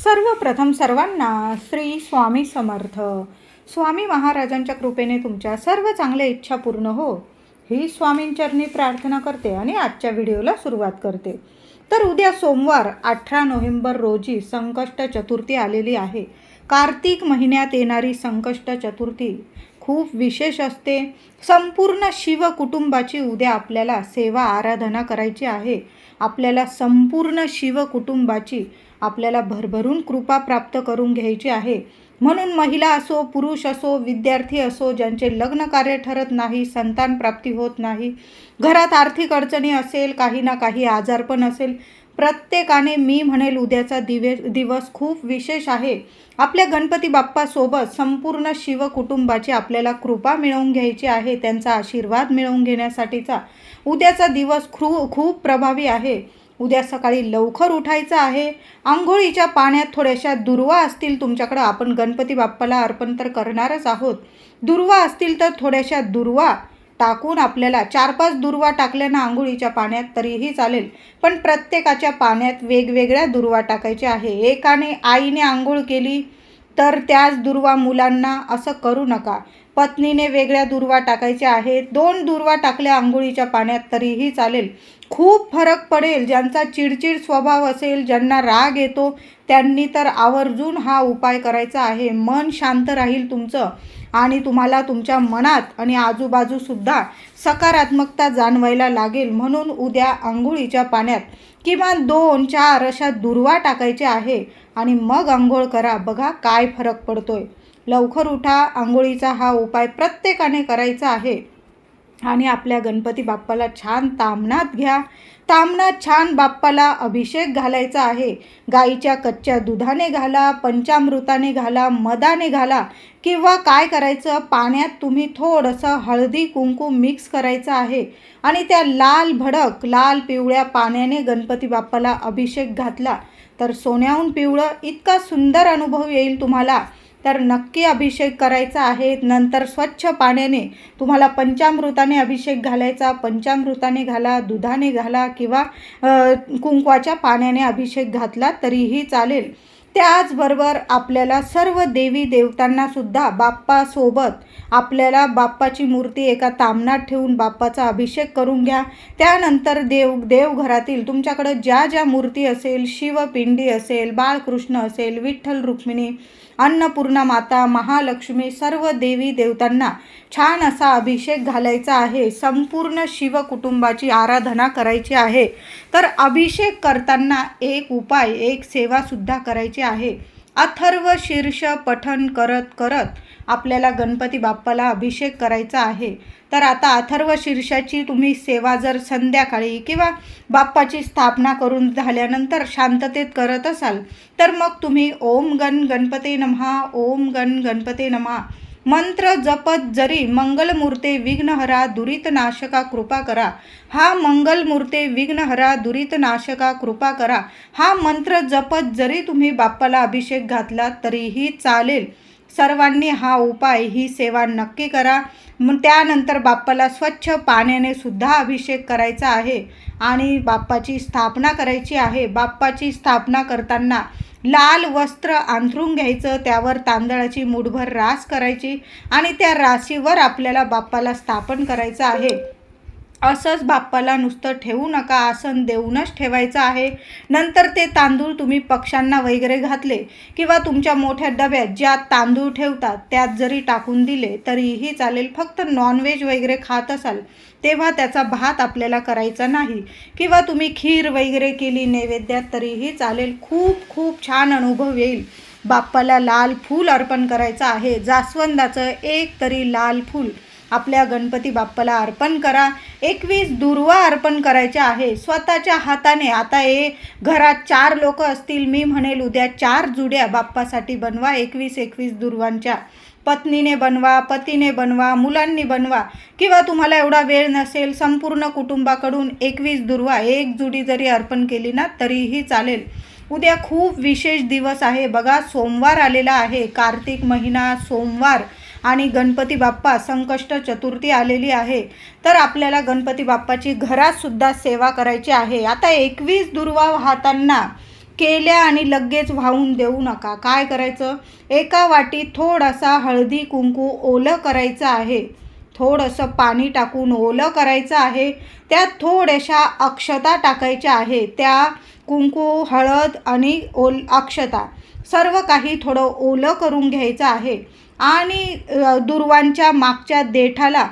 सर्वप्रथम सर्वांना श्री स्वामी समर्थ. स्वामी महाराजांच्या कृपेने तुमच्या सर्व चांगल्या इच्छा पूर्ण हो. ही स्वामींचरणी प्रार्थना करते आणि आजच्या व्हिडिओला सुरुवात करते. तर उद्या सोमवार अठरा नोव्हेंबर रोजी संकष्ट चतुर्थी आलेली आहे. कार्तिक महिन्यात येणारी संकष्ट चतुर्थी खूप विशेष असते. संपूर्ण शिव कुटुंबाची उद्या आपल्याला सेवा आराधना करायची आहे. आपल्याला संपूर्ण शिव कुटुंबाची आपल्याला भरभरून कृपा प्राप्त करून घ्यायची आहे. म्हणून महिला असो पुरुष असो विद्यार्थी असो ज्यांचे लग्न कार्य ठरत नाही संतान प्राप्ती होत नाही घरात आर्थिक अडचणी असेल काही ना काही आजारपण असेल प्रत्येकाने मी म्हणेल उद्याचा दिवे दिवस खूप विशेष आहे. आपल्या गणपती बाप्पासोबत संपूर्ण शिव कुटुंबाची आपल्याला कृपा मिळवून घ्यायची आहे त्यांचा आशीर्वाद मिळवून घेण्यासाठीचा. उद्याचा दिवस खू खूप प्रभावी आहे. उद्या सकाळी लवकर उठायचं आहे. आंघोळीच्या पाण्यात थोड्याशा दुर्वा असतील तुमच्याकडं. आपण गणपती बाप्पाला अर्पण तर करणारच आहोत. दुर्वा असतील तर थोड्याशा दुर्वा टाकून आपल्याला चार पाच दुर्वा टाकल्यानं आंघोळीच्या पाण्यात तरीही चालेल. पण प्रत्येकाच्या पाण्यात वेगवेगळ्या दुर्वा टाकायच्या आहे. एकाने आईने आंघोळ केली तर त्याच दुर्वा मुलांना असं करू नका. पत्नीने वेगळ्या दुर्वा टाकायच्या आहेत. दोन दुर्वा टाकल्या आंघोळीच्या पाण्यात तरीही चालेल. खूप फरक पडेल. ज्यांचा चिडचिड स्वभाव असेल ज्यांना राग येतो त्यांनी तर आवर्जून हा उपाय करायचा आहे. मन शांत राहील तुमचं आणि तुम्हाला तुमच्या मनात आणि आजूबाजूसुद्धा सकारात्मकता जाणवायला लागेल. म्हणून उद्या आंघोळीच्या पाण्यात किमान दोन चार अशा दुर्वा टाकायचे आहे आणि मग आंघोळ करा. बघा काय फरक पडतोय. लवकर उठा आंघोळीचा हा उपाय प्रत्येकाने करायचा आहे. आणि आपल्या गणपती बाप्पाला छान तामणात घ्या. तामणात छान बाप्पाला अभिषेक घालायचा आहे. गाईच्या कच्च्या दुधाने घाला पंचामृताने घाला मदाने घाला किंवा काय करायचं? पाण्यात तुम्ही थोडंसं हळदी कुंकू मिक्स करायचं आहे. आणि त्या लाल भडक लाल पिवळ्या पाण्याने गणपती बाप्पाला अभिषेक घातला तर सोन्याहून पिवळं इतका सुंदर अनुभव येईल तुम्हाला. तर नक्की अभिषेक करायचा आहे. नंतर स्वच्छ पाण्याने तुम्हाला पंचामृताने अभिषेक घालायचा. पंचामृताने घाला दुधाने घाला किंवा कुंकवाच्या पाण्याने अभिषेक घातला तरीही चालेल. त्याचबरोबर आपल्याला सर्व देवी देवतांनासुद्धा बाप्पासोबत आपल्याला बाप्पाची मूर्ती एका तामणात ठेवून बाप्पाचा अभिषेक करून घ्या. त्यानंतर देव देवघरातील तुमच्याकडं ज्या ज्या मूर्ती असेल शिवपिंडी असेल बाळकृष्ण असेल विठ्ठल रुक्मिणी अन्नपूर्णा माता महालक्ष्मी सर्व देवी देवतांना छान असा अभिषेक घालायचा आहे. संपूर्ण शिव कुटुंबाची आराधना करायची आहे. तर अभिषेक करताना एक उपाय एक सेवासुद्धा करायची आहे. अथर्व शीर्ष पठन करत करत आपल्याला गणपती बाप्पाला अभिषेक करायचा आहे. तर आता अथर्व शीर्षाची तुम्ही सेवा जर संध्याकाळी किंवा बाप्पाची स्थापना करून झाल्यानंतर शांततेत करत असाल तर मग तुम्ही ओम गण गणपती नमहा ओम गण गणपती नमहा मंत्र जपत जरी मंगलमूर्ते विघ्नहरा दुरितनाशका कृपा करा. हा मंगलमूर्ते विघ्नहरा दुरितनाशका कृपा करा. हा मंत्र जपत जरी तुम्ही बाप्पाला अभिषेक घातला तरीही चालेल. सर्वांनी हा उपाय ही सेवा नक्की करा. मग त्यानंतर बाप्पाला स्वच्छ पाण्याने सुद्धा अभिषेक करायचा आहे आणि बाप्पाची स्थापना करायची आहे. बाप्पाची स्थापना करताना लाल वस्त्र अंथरून घ्यायचं त्यावर तांदळाची मुठभर रास करायची आणि त्या राशीवर आपल्याला बाप्पाला स्थापन करायचं आहे. असंच बाप्पाला नुसतं ठेवू नका आसन देऊनच ठेवायचं आहे. नंतर ते तांदूळ तुम्ही पक्ष्यांना वगैरे घातले किंवा तुमच्या मोठ्या डब्यात ज्यात तांदूळ ठेवतात त्यात जरी टाकून दिले तरीही चालेल फक्त नॉनव्हेज वगैरे खात असाल तेव्हा त्याचा भात आपल्याला करायचा नाही. किंवा तुम्ही खीर वगैरे केली नैवेद्यात तरीही चालेल खूप खूप छान अनुभव येईल. बाप्पाला लाल फूल अर्पण करायचं आहे जास्वंदाचं एक तरी लाल फूल. आपल्या गणपती बाप्पाला अर्पण करा. एकवीस दुर्वा अर्पण करायच्या आहे. स्वतःच्या हाताने आता हे घरात चार लोक असतील मी म्हणेल उद्या चार जुड्या बाप्पासाठी बनवा. एकवीस एकवीस दुर्वांच्या. पत्नीने बनवा पतीने बनवा मुलांनी बनवा. किंवा तुम्हाला एवढा वेळ नसेल संपूर्ण कुटुंबाकडून एकवीस दुर्वा एक जुडी जरी अर्पण केली ना तरीही चालेल. उद्या खूप विशेष दिवस आहे. बघा सोमवार आलेला आहे. कार्तिक महिना सोमवार. आणि गणपती बाप्पा संकष्ट चतुर्थी आलेली आहे. तर आपल्याला गणपती बाप्पाची घरातसुद्धा सेवा करायची आहे. आता एकवीस दुर्वा वाहताना केल्या आणि लगेच वाहून देऊ नका. काय करायचं? एका वाटीत थोडासा हळदी कुंकू ओलं करायचं आहे. थोडंसं पाणी टाकून ओलं करायचं आहे. त्यात थोड्याशा अक्षता टाकायच्या आहे. त्या कुंकू हळद आणि ओल अक्षता सर्व काही थोडं ओलं करून घ्यायचं आहे. आणि दुर्वांच्या मागच्या देठाला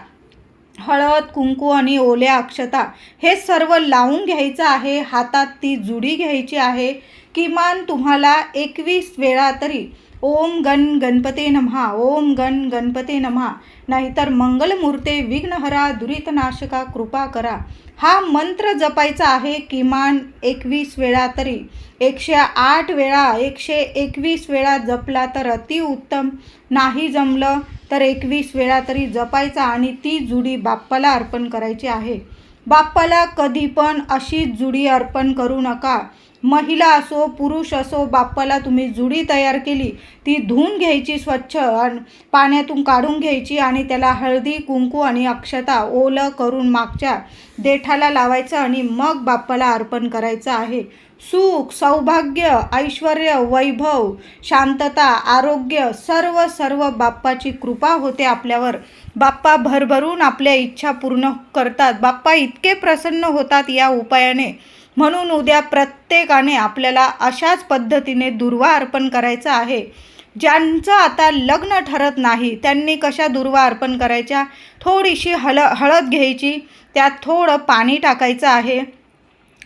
हळद कुंकू आणि ओल्या अक्षता हे सर्व लावून घ्यायचं आहे. हातात ती जुडी घ्यायची आहे. किमान तुम्हाला एकवीस वेळा तरी ओम गण गणपते नमहा ओम गण गणपते नमहा. नाहीतर मंगलमूर्ते विघ्नहरा दुरितनाशका कृपा करा. हा मंत्र जपायचा आहे किमान एकवीस वेळा तरी. एकशे आठ वेळा एकशे एकवीस वेळा जपला तर अतिउत्तम नाही जमलं तर एकवीस वेळा तरी जपायचा आणि ती जुडी बाप्पाला अर्पण करायची आहे. बाप्पाला कधी पण अशीच जुडी अर्पण करू नका. महिला असो पुरुष असो बाप्पाला तुम्ही जुडी तयार केली ती धुवून घ्यायची स्वच्छ आणि पाण्यातून काढून घ्यायची आणि त्याला हळदी कुंकू आणि अक्षता ओलं करून मागच्या देठाला लावायचं आणि मग बाप्पाला अर्पण करायचं आहे. सुख सौभाग्य ऐश्वर वैभव शांतता आरोग्य सर्व सर्व बाप्पाची कृपा होते आपल्यावर. बाप्पा भरभरून आपल्या इच्छा पूर्ण करतात. बाप्पा इतके प्रसन्न होतात या उपायाने. म्हणून उद्या प्रत्येकाने आपल्याला अशाच पद्धतीने दुर्वा अर्पण करायचं आहे. ज्यांचं आता लग्न ठरत नाही त्यांनी कशा दुर्वा अर्पण करायच्या? थोडीशी हळ हळद घ्यायची त्यात थोडं पाणी टाकायचं आहे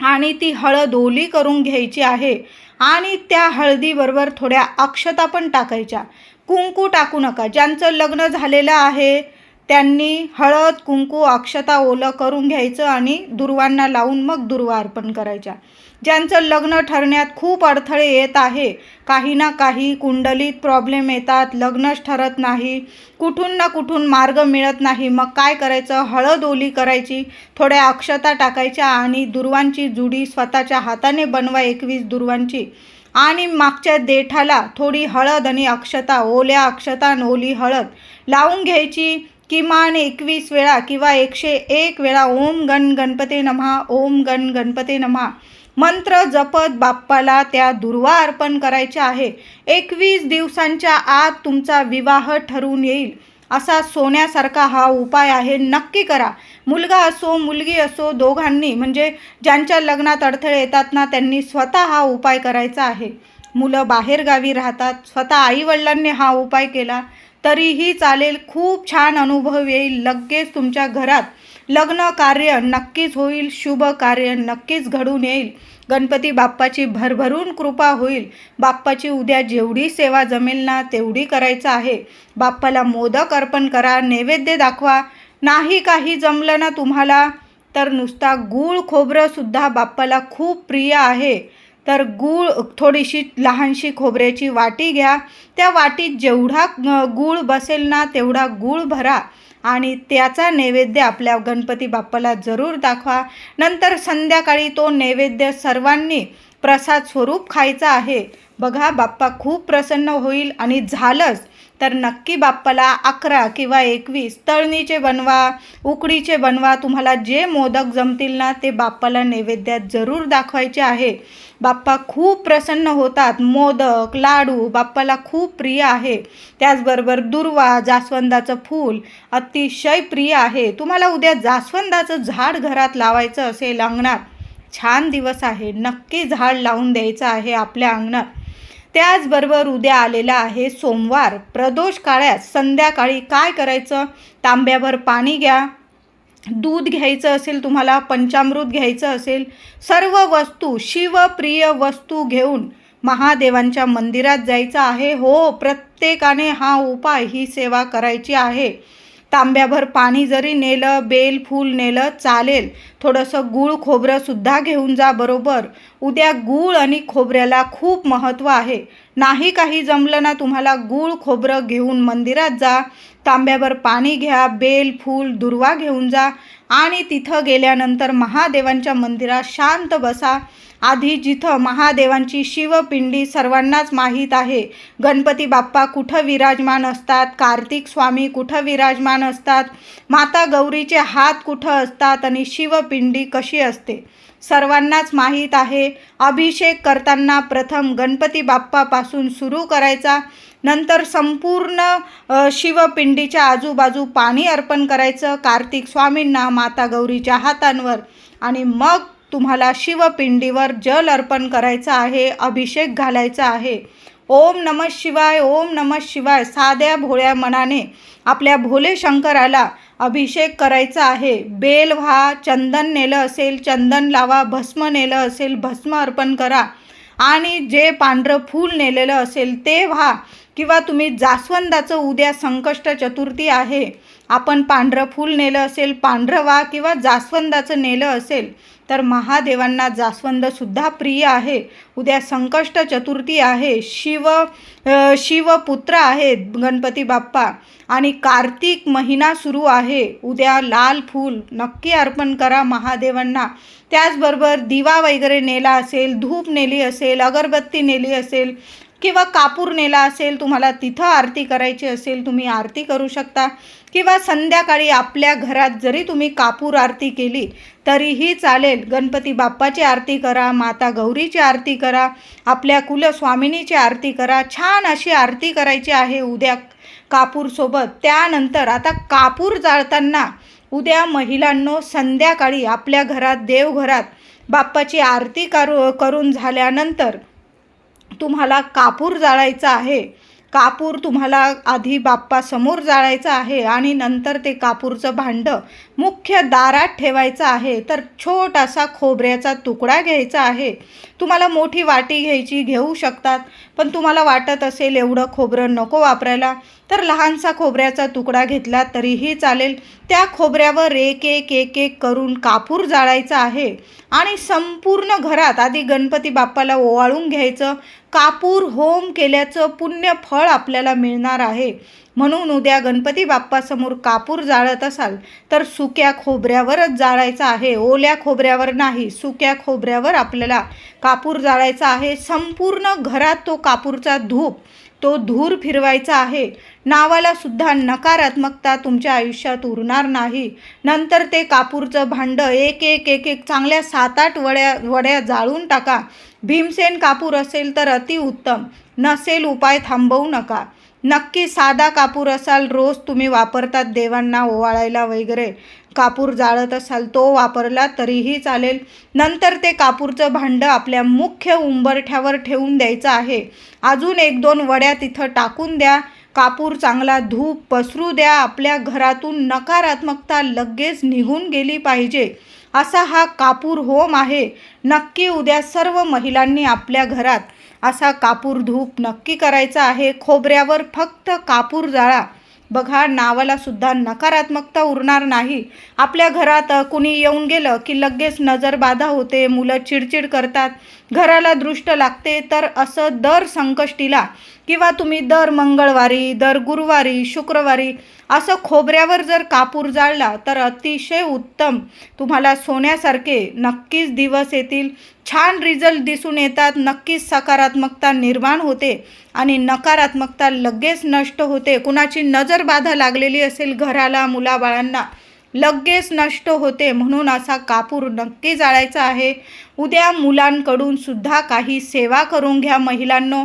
आणि ती हळद ओली करून घ्यायची आहे आणि त्या हळदीबरोबर थोड्या अक्षता पण टाकायच्या. कुंकू टाकू नका. ज्यांचं लग्न झालेलं आहे त्यांनी हळद कुंकू अक्षता ओलं करून घ्यायचं आणि दुर्वांना लावून मग दुर्वा अर्पण करायच्या. ज्यांचं लग्न ठरण्यात खूप अडथळे येत आहे काही ना काही कुंडलीत प्रॉब्लेम येतात लग्नच ठरत नाही कुठून ना कुठून मार्ग मिळत नाही. मग काय करायचं? हळद ओली करायची थोड्या अक्षता टाकायच्या आणि दुर्वांची जुडी स्वतःच्या हाताने बनवा एकवीस दुर्वांची. आणि मागच्या देठाला थोडी हळद आणि अक्षता ओल्या अक्षता आणि ओली हळद लावून घ्यायची. किमान एकवीस वेळा किंवा एकशे एक वेळा ओम गण गणपते नमहा ओम गण गणपते नमहा मंत्र जपत बाप्पाला त्या दुर्वा अर्पण करायच्या आहे. एकवीस दिवसांच्या आत तुमचा विवाह ठरून येईल. असा सोन्यासारखा हा उपाय आहे. नक्की करा. मुलगा असो मुलगी असो दोघांनी म्हणजे ज्यांच्या लग्नात अडथळे येतात ना त्यांनी स्वतः हा उपाय करायचा आहे. मुलं बाहेरगावी राहतात. स्वतः आईवडिलांनी हा उपाय केला. तरीही चालेल. खूप छान अनुभव येईल. लगेच तुमच्या घरात लग्न कार्य नक्कीच होईल. शुभ कार्य नक्कीच घडून येईल. गणपती बाप्पाची भरभरून कृपा होईल. बाप्पाची उद्या जेवढी सेवा जमेल ना तेवढी करायचं आहे. बाप्पाला मोदक अर्पण करा नैवेद्य दाखवा. नाही काही जमलं ना तुम्हाला तर नुसता गूळ खोबरंसुद्धा बाप्पाला खूप प्रिय आहे. तर गूळ थोडीशी लहानशी खोबऱ्याची वाटी घ्या. त्या वाटीत जेवढा गूळ बसेल ना तेवढा गूळ भरा आणि त्याचा नैवेद्य आपल्या गणपती बाप्पाला जरूर दाखवा. नंतर संध्याकाळी तो नैवेद्य सर्वांनी प्रसाद स्वरूप खायचा आहे. बघा बाप्पा खूप प्रसन्न होईल आणि झालंच. तर नक्की बाप्पाला अकरा किंवा एकवीस तळणीचे बनवा उकडीचे बनवा तुम्हाला जे मोदक जमतील ना ते बाप्पाला नैवेद्यात जरूर दाखवायचे आहे. बाप्पा खूप प्रसन्न होतात. मोदक लाडू बाप्पाला खूप प्रिय आहे. त्याचबरोबर दुर्वा जास्वंदाचं फूल अतिशय प्रिय आहे. तुम्हाला उद्या जास्वंदाचं झाड घरात लावायचं असेल अंगणात छान दिवस आहे. नक्की झाड लावून द्यायचं आहे आपल्या अंगणात. त्याचबरोबर उद्या आलेला आहे सोमवार. प्रदोष काळ्यात संध्याकाळी काय करायचं? तांब्याभर पाणी घ्या. दूध घ्यायचं असेल तुम्हाला पंचामृत घ्यायचं असेल सर्व वस्तू शिवप्रिय वस्तू घेऊन महादेवांच्या मंदिरात जायचं आहे. हो प्रत्येकाने हा उपाय ही सेवा करायची आहे. तांब्याभर पाणी जरी नेलं बेल फूल नेलं चालेल. थोडंसं गूळ खोबरंसुद्धा घेऊन जा बरोबर. उद्या गूळ आणि खोबऱ्याला खूप महत्त्व आहे. नाही काही जमलं ना तुम्हाला गूळ खोबरं घेऊन मंदिरात जा. तांब्याभर पाणी घ्या बेल फूल दुर्वा घेऊन जा. आणि तिथं गेल्यानंतर महादेवांच्या मंदिरात शांत बसा. आधी जिथं महादेवांची शिवपिंडी सर्वांनाच माहीत आहे. गणपती बाप्पा कुठं विराजमान असतात? कार्तिक स्वामी कुठं विराजमान असतात? माता गौरीचे हात कुठं असतात आणि शिवपिंडी कशी असते? सर्वांनाच माहीत आहे. अभिषेक करताना प्रथम गणपती बाप्पापासून सुरू करायचा. नंतर संपूर्ण शिवपिंडीच्या आजूबाजू पाणी अर्पण करायचं कार्तिक स्वामींना माता गौरीच्या हातांवर. आणि मग तुम्हाला शिवपिंडीवर जल अर्पण करायचं आहे अभिषेक घालायचा आहे. ओम नम शिवाय ओम नम शिवाय साध्या भोळ्या मनाने आपल्या भोले शंकराला अभिषेक करायचा आहे. बेल व्हा चंदन नेलं असेल चंदन लावा भस्म नेलं असेल भस्म अर्पण करा. आणि जे पांढरं फूल नेलेलं असेल ते व्हा. किंवा तुम्ही जास्वंदाचं उद्या संकष्ट चतुर्थी आहे. आपण पांढरं फूल नेलं असेल पांढरं वा किंवा जास्वंदाचं नेलं असेल तर महादेवांना जास्वंदसुद्धा प्रिय आहे. उद्या संकष्ट चतुर्थी आहे. शिव शिवपुत्र आहेत गणपती बाप्पा. आणि कार्तिक महिना सुरू आहे. उद्या लाल फूल नक्की अर्पण करा महादेवांना. त्याचबरोबर दिवा वगैरे नेला असेल धूप नेली असेल अगरबत्ती नेली असेल किंवा कापूर नेला असेल तुम्हाला तिथं आरती करायची असेल तुम्ही आरती करू शकता. किंवा संध्याकाळी आपल्या घरात जरी तुम्ही कापूर आरती केली तरीही चालेल. गणपती बाप्पाची आरती करा माता गौरीची आरती करा आपल्या कुलस्वामिनीची आरती करा. छान अशी आरती करायची आहे उद्या कापूरसोबत त्यानंतर आता कापूर जाळताना उद्या महिलांनो संध्याकाळी आपल्या घरात देवघरात बाप्पाची आरती करू करून झाल्यानंतर तुम्हाला कापूर जाळायचा आहे. कापूर तुम्हाला आधी बाप्पासमोर जाळायचं आहे आणि नंतर ते कापूरचं भांडं मुख्य दारात ठेवायचं आहे. तर छोटासा खोबऱ्याचा तुकडा घ्यायचा आहे. तुम्हाला मोठी वाटी घ्यायची घेऊ शकतात. पण तुम्हाला वाटत असेल एवढं खोबरं नको वापरायला. तर लहानसा खोबऱ्याचा तुकडा घेतला तरीही चालेल. त्या खोबऱ्यावर एक एक एक एक करून कापूर जाळायचा आहे आणि संपूर्ण घरात आधी गणपती बाप्पाला ओवाळून घ्यायचं. कापूर होम केल्याचं पुण्य फळ आपल्याला मिळणार आहे. म्हणून उद्या गणपती बाप्पासमोर कापूर जाळत असाल तर सुक्या खोबऱ्यावरच जाळायचं आहे. ओल्या खोबऱ्यावर नाही सुक्या खोबऱ्यावर आपल्याला कापूर जाळायचा आहे. संपूर्ण घरात तो कापूरचा धूप तो धूर फिरवायचा आहे. नावाला सुद्धा नकारात्मकता तुमच्या आयुष्यात उरणार नाही. नंतर ते कापूरचं भांडं एक एक एक एक चांगल्या सात आठ वड्या वड्या जाळून टाका. भीमसेन कापूर असेल तर अतिउत्तम नसेल उपाय थांबवू नका. नक्की साधा कापूर असाल रोज तुम्ही वापरतात देवांना ओवाळायला वगैरे. कापूर जाळत असाल तो वापरला तरीही चालेल. नंतर ते कापूरचं भांडं आपल्या मुख्य उंबरठ्यावर ठेवून द्यायचं आहे. अजून एक दोन वड्या तिथं टाकून द्या. कापूर चांगला धूप पसरू द्या. आपल्या घरातून नकारात्मकता लगेच निघून गेली पाहिजे. असा हा कापूर होम आहे. नक्की उद्या सर्व महिलांनी आपल्या घरात असा कापूर धूप नक्की करायचा आहे. खोबऱ्यावर फक्त कापूर जाळा. बघा नावाला सुद्धा नकारात्मकता उरणार नाही. आपल्या घरात कुणी येऊन गेलं की लगेच नजरबाधा होते मुलं चिडचिड करतात. घराला दृष्ट लागते तर असं दर संकष्टीला किंवा तुम्ही दर मंगळवारी दर गुरुवारी शुक्रवारी असं खोबऱ्यावर जर कापूर जाळला तर अतिशय उत्तम. तुम्हाला सोन्यासारखे नक्कीच दिवस येतील. छान रिझल्ट दिसून येतात. नक्कीच सकारात्मकता निर्माण होते आणि नकारात्मकता लगेच नष्ट होते. कुणाची नजर बाधा लागलेली असेल घराला मुलाबाळांना लगेच नष्ट होते म्हणून असा कापूर नक्की जाळायचा आहे. उद्या मुलांकडून सुद्धा काही सेवा करून घ्या महिलांनो.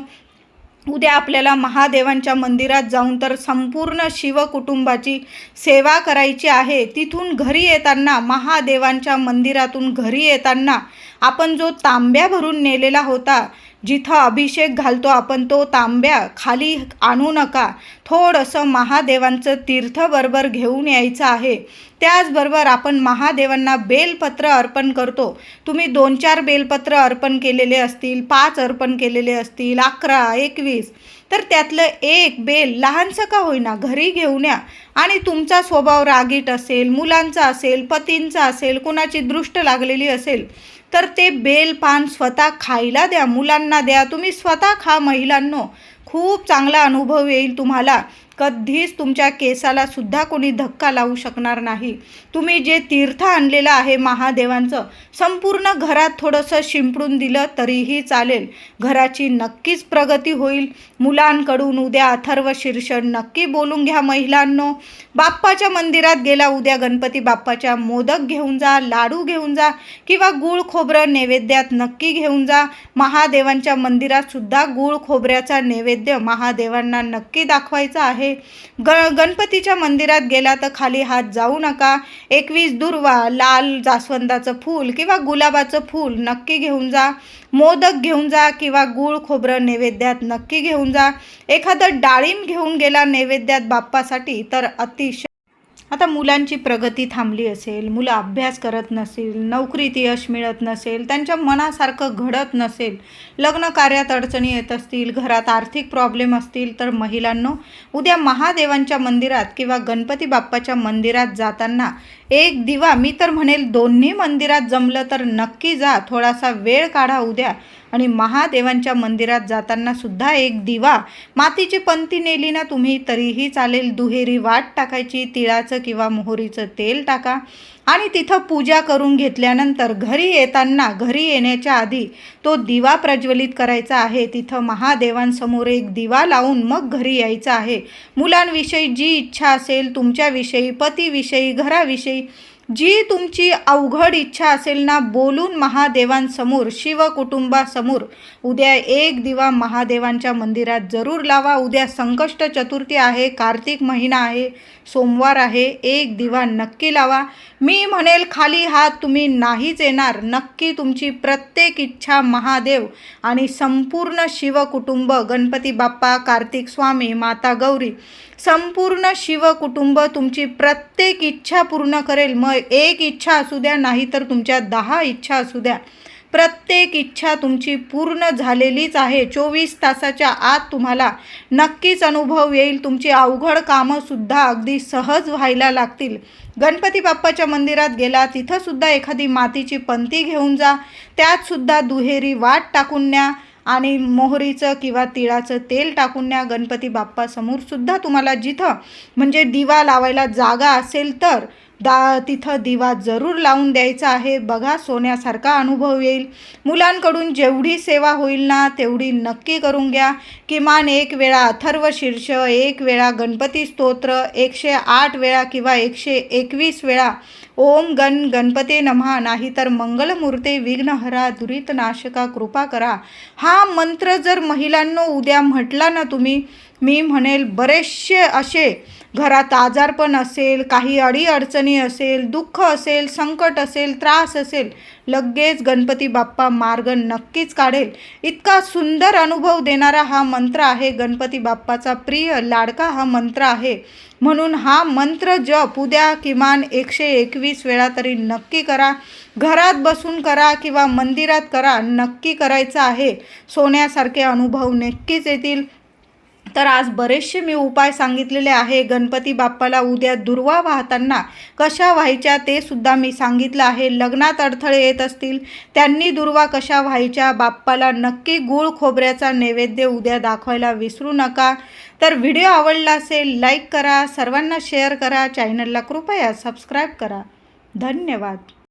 उद्या आपल्याला महादेवांच्या मंदिरात जाऊन तर संपूर्ण शिवकुटुंबाची सेवा करायची आहे. तिथून घरी येताना महादेवांच्या मंदिरातून घरी येताना आपण जो तांब्या भरून नेलेला होता जिथं अभिषेक घालतो आपण तो तांब्या खाली आणू नका. थोडंसं महादेवांचं तीर्थबरोबर घेऊन यायचं आहे. त्याचबरोबर आपण महादेवांना बेलपत्र अर्पण करतो. तुम्ही दोन चार बेलपत्र अर्पण केलेले असतील पाच अर्पण केलेले असतील अकरा एकवीस तर त्यातलं एक बेल लहानसं का होईना? घरी घेऊन या. आणि तुमचा स्वभाव रागीट असेल मुलांचा असेल पतींचा असेल कुणाची दृष्ट लागलेली असेल तर ते बेल पान स्वतः खायला द्या मुलांना द्या. तुम्ही स्वतः खा महिलांनो. खूप चांगला अनुभव येईल तुम्हाला. कधीच तुमच्या केसाला सुद्धा कोणी धक्का लावू शकणार नाही. तुम्ही जे तीर्थ आणलेलं आहे महादेवांचं संपूर्ण घरात थोडंसं शिंपडून दिलं तरीही चालेल. घराची नक्कीच प्रगती होईल. मुलांकडून उद्या अथर्व शीर्षण नक्की बोलून घ्या महिलांनो. बाप्पाच्या मंदिरात गेला उद्या गणपती बाप्पाच्या मोदक घेऊन जा लाडू घेऊन जा किंवा गूळ खोबरं नैवेद्यात नक्की घेऊन जा. महादेवांच्या मंदिरात सुद्धा गूळ खोबऱ्याचा नैवेद्य महादेवांना नक्की दाखवायचा आहे. ग गणपतीच्या मंदिरात गेला तर खाली हात जाऊ नका. एकवीस दुर्वा लाल जास्वंदाचं फूल किंवा गुलाबाचं फूल नक्की घेऊन जा. मोदक घेऊन जा किंवा गूळ खोबरं नैवेद्यात नक्की घेऊन जा. एखादं डाळिंब घेऊन गेला नैवेद्यात बाप्पासाठी तर अतिशय आता मुलांची प्रगती थांबली असेल मुलं अभ्यास करत नसेल नोकरीत यश मिळत नसेल त्यांच्या मनासारखं घडत नसेल लग्न कार्यात अडचणी येत असतील घरात आर्थिक प्रॉब्लेम असतील तर महिलांनो उद्या महादेवांच्या मंदिरात किंवा गणपती बाप्पाच्या मंदिरात जाताना एक दिवा मी तर म्हणेल दोन्ही मंदिरात जमलं तर नक्की जा थोडासा वेळ काढा उद्या. आणि महादेवांच्या मंदिरात जाताना सुद्धा एक दिवा मातीची पंती नेली ना तुम्ही तरीही चालेल दुहेरी वाट टाकायची तिळाचं किंवा मोहरीचं तेल टाका. आणि तिथं पूजा करून घेतल्यानंतर घरी येताना घरी येण्याच्या आधी तो दिवा प्रज्वलित करायचा आहे. तिथं महादेवांसमोर एक दिवा लावून मग घरी यायचं आहे. मुलांविषयी जी इच्छा असेल तुमच्याविषयी पतीविषयी घराविषयी जी तुमची अवघड इच्छा असेल ना बोलून महादेवांसमोर शिवकुटुंबासमोर उद्या एक दिवा महादेवांच्या मंदिरात जरूर लावा. उद्या संकष्ट चतुर्थी आहे कार्तिक महिना आहे सोमवार आहे एक दिवा नक्की लावा. मी म्हणेल खाली हात तुम्ही नाहीच येणार. नक्की तुमची प्रत्येक इच्छा महादेव आणि संपूर्ण शिवकुटुंब गणपती बाप्पा कार्तिक स्वामी माता गौरी संपूर्ण शिवकुटुंब तुमची प्रत्येक इच्छा पूर्ण करेल. मग एक इच्छा असू द्या नाहीतर तुमच्या दहा इच्छा असू द्या. प्रत्येक इच्छा तुमची पूर्ण झालेलीच आहे. चोवीस तासाच्या आत तुम्हाला नक्कीच अनुभव येईल. तुमची अवघड कामंसुद्धा अगदी सहज व्हायला लागतील. गणपती बाप्पाच्या मंदिरात गेला तिथंसुद्धा एखादी मातीची पंती घेऊन जा. त्यातसुद्धा दुहेरी वाट टाकून न्या. आणि मोहरीचं किंवा तिळाचं तेल टाकून न्या. गणपती बाप्पासमोर सुद्धा तुम्हाला जिथं म्हणजे दिवा लावायला जागा असेल तर दा तिथं दिवा जरूर लावून द्यायचा आहे. बघा सोन्यासारखा अनुभव येईल. मुलांकडून जेवढी सेवा होईल ना तेवढी नक्की करून घ्या. किमान एक वेळा अथर्व शीर्ष एक वेळा गणपती स्तोत्र एकशे आठ वेळा किंवा एकशे एकवीस वेळा ओम गण गणपते नमहा नाहीतर मंगलमूर्ते विघ्नहरा दुरितनाशका कृपा करा. हा मंत्र जर महिलांनो उद्या म्हटला ना तुम्ही मी म्हणेल बरेचसे असे घरात आजारपण असेल काही अडीअडचणी असेल दुःख असेल संकट असेल त्रास असेल लगेच गणपती बाप्पा मार्ग नक्कीच काढेल. इतका सुंदर अनुभव देणारा हा मंत्र आहे गणपती बाप्पाचा प्रिय लाडका हा मंत्र आहे. म्हणून हा मंत्र जप उद्या किमान एकशे एकवीस वेळा तरी नक्की करा. घरात बसून करा किंवा मंदिरात करा नक्की करायचं आहे. सोन्यासारखे अनुभव नक्कीच येतील. तर आज बरेचसे मी उपाय सांगितलेले आहे. गणपती बाप्पाला उद्या दुर्वा वाहताना कशा व्हायच्या ते सुद्धा मी सांगितलं आहे. लग्नात अडथळे येत असतील त्यांनी दुर्वा कशा व्हायच्या बाप्पाला नक्की गूळ खोबऱ्याचा नैवेद्य उद्या दाखवायला विसरू नका. तर व्हिडिओ आवडला असेल लाईक करा सर्वांना शेअर करा चॅनलला कृपया सबस्क्राईब करा. धन्यवाद.